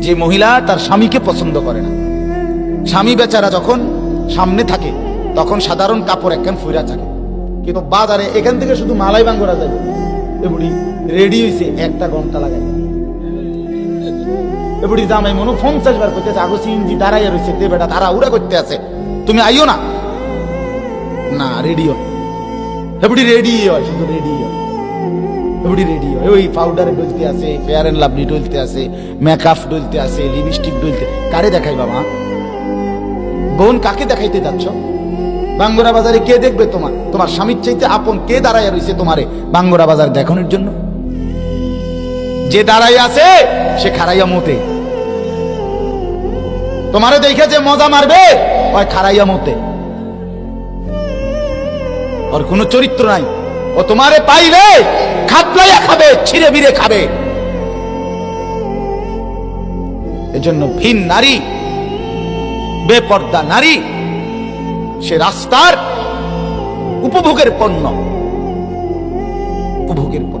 যে মহিলা তার স্বামীকে পছন্দ করে না। স্বামী বেচারা যখন সামনে থাকে, তখন সাধারণ কাপড় একখান ফুরা থাকে। কিন্তু বাজারে এখান থেকে শুধু মালাই বাঙ্গরা যায়। এবুড়ি রেডি হয়েছে একটা ঘণ্টা লাগাই এবুড়ি জামাই মনে পঞ্চাশ বার করতেছে আগো সিনজি দাঁড়াইয়া রয়েছে তে বেটা, তারা উড়া করতে আছে। তুমি আইও না। না রেডিও হয় এবুড়ি রেডি হয়, শুধু রেডি হয়। এbuಡಿ রেডি হয় ওই পাউডার ডলতে আছে ফেয়ার এন্ড লাভলি ডলতে আছে মেকআপ ডলতে আছে লিপস্টিক ডলতে কারে দেখাই বাবা? বোন কাকে দেখাইতে যাচ্ছ? বাঙ্গরা বাজারে কে দেখবে তোমার? তোমার স্বামীর চাইতে আপন কে দাঁড়াইয়া রয়েছে তোমারে বাঙ্গরা বাজার দেখানোর জন্য? যে দাঁড়াই আছে, সে খারাইয়া মতে। তোমারে দেখে যে মজা মারবে, ওই খারাইয়া মতে। ওর কোনো চরিত্র নাই। ও তোমারে পাইলে খাতলাইয়া খাবে, ছিঁড়ে বিড়ে খাবে। এজন্য ভিন নারী, বেপর্দা নারী, সে রাস্তার উপভোগের পণ্য উপভোগের পণ্য।